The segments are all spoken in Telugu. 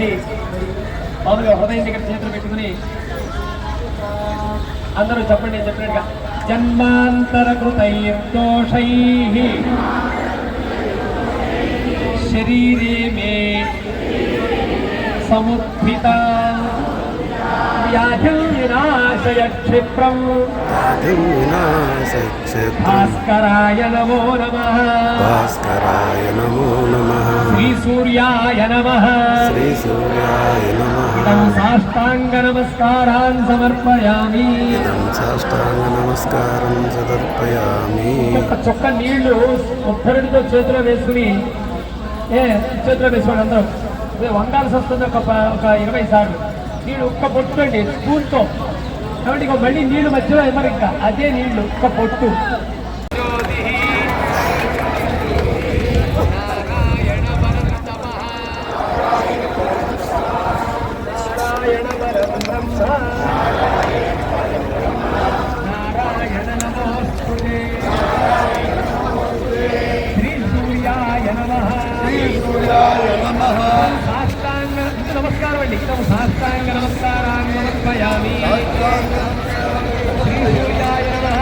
చేయండి మామూలుగా హృదయం దగ్గర చేతులు పెట్టుకుని అందరూ చెప్పండి నేను చెప్పినట్టుగా జన్మాంతర కృతైర్దోషై శరీరే మే సముద్భిత వ్యాధిం వినాశయ క్షిప్రం వినాశక్షేత్రం భాస్కరాయ నమో నమ. భాస్కరాయ నమో నమ. శ్రీ సూర్యాయ నమ. శ్రీ సూర్యాయ ఇదం నమ సాష్టాంగ నమస్కారాన్ సమర్పయామి. ఇదం సాష్టాంగ నమస్కారం సమర్పయామి. చుక్క నీళ్ళు ఉత్తరుడితో చేతిలో వేసుకుని ఏ చేతిలో వేసుకోండి అందరూ. ఇదే వండాల్సి వస్తుంది ఒక ఒక ఇరవై సార్లు? నీళ్ళు ఒక్క పొట్టు అండి స్పూన్తో. కాబట్టి ఇక మళ్ళీ నీళ్ళు మధ్యలో ఇవ్వరు ఇంకా అదే నీళ్ళు ఒక్క పొట్టు. సమర్పయామి. శ్రీ సూర్యాయ నమః.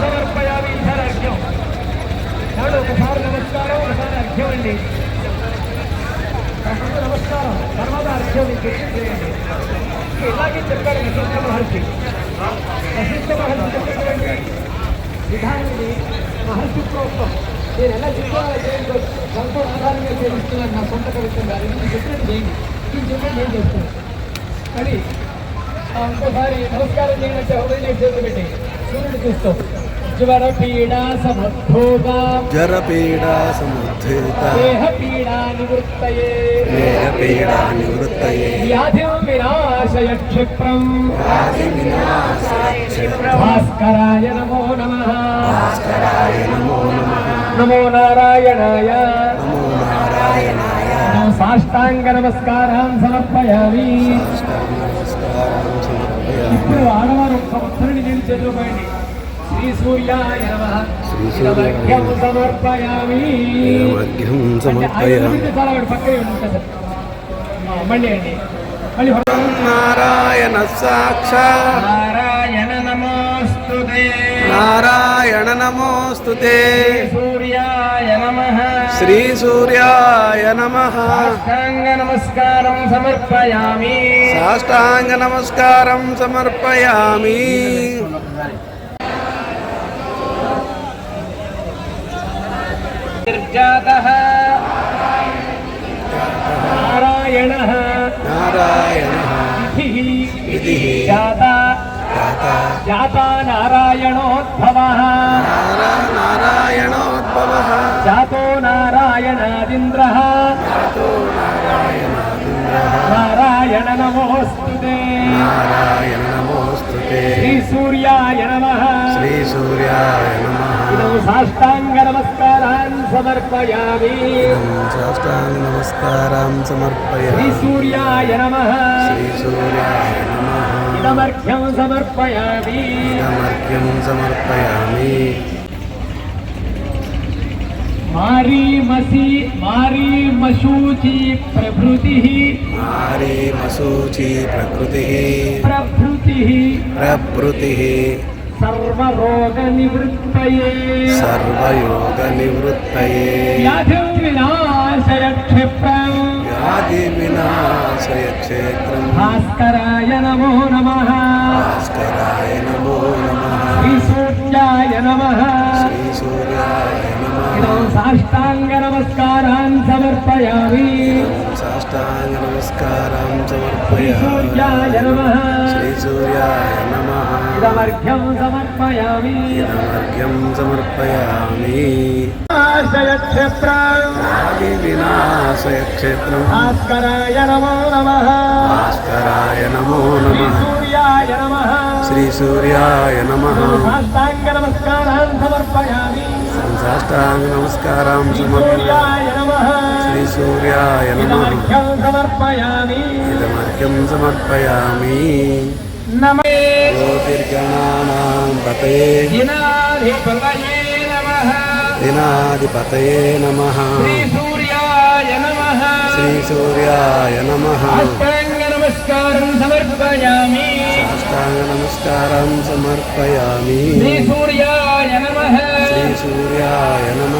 సమర్పయామి ఇతర అర్ఘ్యం కాబట్టి ఒకసారి నమస్కారం ఒకసారి అర్ఘ్యం అండి. నమస్కారం తర్వాత అర్ఘ్యం మీకు చేయండి. ఇలాగే చెప్పాడు వశిష్ఠ మహర్షి. వశిష్ఠ మహర్షి చెప్పినటువంటి విధానం ఇది మహర్షి ప్రోక్తం. నేను ఎలా చెప్పాలో చేయండి దాంతో ఆధారంగా చేస్తున్నాను నా సొంత కవిత్వం గారు. నేను చెప్పినట్టు చేయండి. నేను చెప్పినట్టు నేను చేస్తాను. ఆ, ఇంకోసారి నమస్కారం చేయండి హృదయం చేతులు పెట్టి సూర్యుడు చూస్తాం. జ్వర పీడా సమర్థోగా. జర పీడా సముద్ధేత దేహ పీడా నివృత్తయే. దేహ పీడా నివృత్తయే. వ్యాధిం వినాశయ క్షిప్రం ఆది వినాశక్షేత్రం భాస్కరాయ నమో నమ. భాస్కరాయ నమో నమ. నమో నారాయణాయ. నమో నారాయణాయ. సాష్టాంగ నమస్కారం సమర్పయామి. ఇప్పుడు ఆడవారు నీళ్ళు చేతులు పోయండి శ్రీ సూర్యాయ నమ. సమర్పయామి. సమర్పయామి. చాలా పక్కనే ఉంటుంది మళ్ళీ అండి. మళ్ళీ నారాయణ సాక్షాత్. నారాయణ నమోస్తుతే నారాయణ నమోస్తుతే సూర్యాయ నమ శ్రీ సూర్యాయ నమ సాష్టాంగ నమస్కారం సమర్పయామి సాష్టాంగ నమస్కారం సమర్పయామి నిర్జాతః నారాయణः జాత జాత. నారాయణోద్భవः. నారా నారాయణోద్భవ జాతో నారాయణాదింద్రः. నారాయణ నమోస్తుతే నారాయణ నమోస్తుతే శ్రీ సూర్యాయ నమః. శ్రీ సూర్యాయ నమ. సాష్టాంగ నమస్కారాన్ సమర్పయామి. సాష్టాంగ నమస్కారం శ్రీ సూర్యాయ నమః. శ్రీ సూర్యాయ నమ. समर्घ्यं समर्पयामि। समर्घ्यं समर्पयामि। मारीमसि मारीमशूचि प्रभृति। मारीमशूचि प्रकृतिः। प्रभृतिः। प्रभृतिः। सर्वरोगनिवृत्तये। सर्वयोगनिवृत्तये। व्याधिं विनाशयक्षिप्रं व्याधिविनाश క్షేత్రం. భాస్కరాయ నమో నమ. భాస్కరాయ నమో నమ. శ్రీ సూర్యాయ నమ. శ్రీ సూర్యాయ నమ సాష్టాంగ నమస్కారాన్ సమర్పయామి. సాష్టాంగ నమస్కారం శ్రీ సూర్యాయ సమర్పయామి నమ. శ్రీ సూర్యాయ నమ. ఇదమర్ఘ్యం సమర్పయామి. ఇదమర్ఘ్యం సమర్పయామి. ఆశయ క్షేత్రం వినాశయ క్షేత్రం భాస్కరాయ నమో నమ. భాస్కరాయ నమో నమ. సూర్యాయ నమ. శ్రీ సూర్యాయ నమ. సాష్టాంగ నమస్కారాన్ సమర్పయామి. సాష్టాంగ నమస్కారం సూర్యాయ నమ. శ్రీ సూర్యాయ నమ సమర్పయామి. ఇదమర్ఘ్యం సమర్పయామి. నమే జ్యోతిర్గణానాం పతయే. నమ. దినాధిపతయే నమ. శ్రీ సూర్యాయ నమ. శ్రీసూర్యాయ నమ. అష్టాంగ నమస్కారం సమర్పయామి. సాష్టాంగ నమస్కారం సమర్పయామి. శ్రీ సూర్యాయ నమ. శ్రీసూర్యాయ నమ.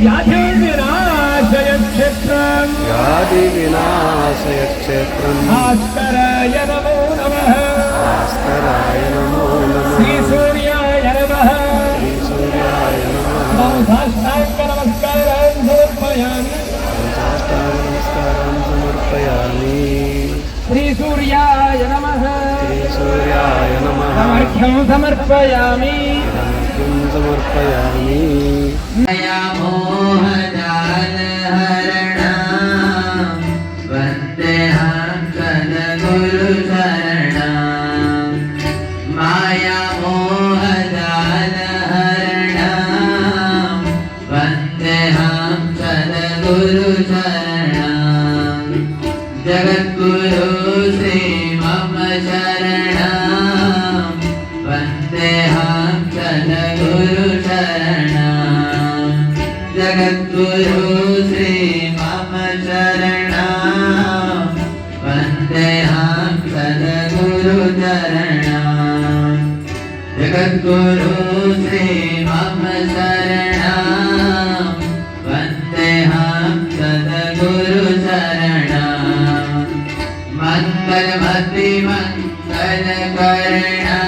నమర్ఘ్యం సమర్పయామి వాక్యం సమర్పయామి సౌభాగ్యం సౌశీల్యాదిగుణాప్తయే వ్యాధిర్వినాశయ క్షేత్రం వ్యాధి వినాశయ క్షేత్రం భాస్కరాయ నమో నమ భాస్కరాయ నమో నమ శ్రీ సూర్యాయ నమ శ్రీసూర్యాయ నమ మమ సాష్టాంగ जगद्गुरु श्री मम शरणा वन्देऽहं सद्गुरुचरणा जगद्गुरु श्री मम शरणा वन्देऽहं सद्गुरुचरणा मङ्गलमति मङ्गलकरणा